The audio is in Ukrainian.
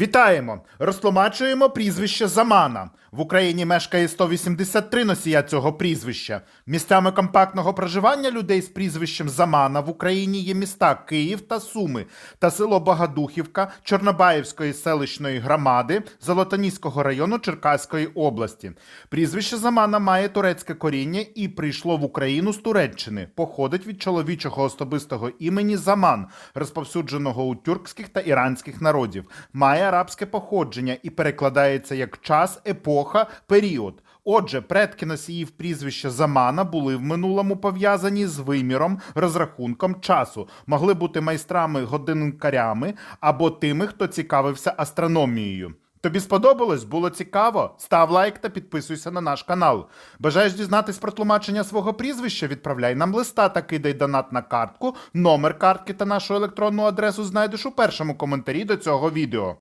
Вітаємо! Розтлумачуємо прізвище Замана. В Україні мешкає 183 носія цього прізвища. Місцями компактного проживання людей з прізвищем Замана в Україні є міста Київ та Суми та село Богодухівка Чорнобаївської селищної громади Золотоніського району Черкаської області. Прізвище Замана має турецьке коріння і прийшло в Україну з Туреччини. Походить від чоловічого особистого імені Заман, розповсюдженого у тюркських та іранських народів. Має арабське походження і перекладається як час, епоха, період. Отже, предки носіїв прізвища Замана були в минулому пов'язані з виміром, розрахунком часу, могли бути майстрами годинникарями або тими, хто цікавився астрономією. Тобі сподобалось? Було цікаво? Став лайк та підписуйся на наш канал. Бажаєш дізнатись про тлумачення свого прізвища? Відправляй нам листа та кидай донат на картку. Номер картки та нашу електронну адресу знайдеш у першому коментарі до цього відео.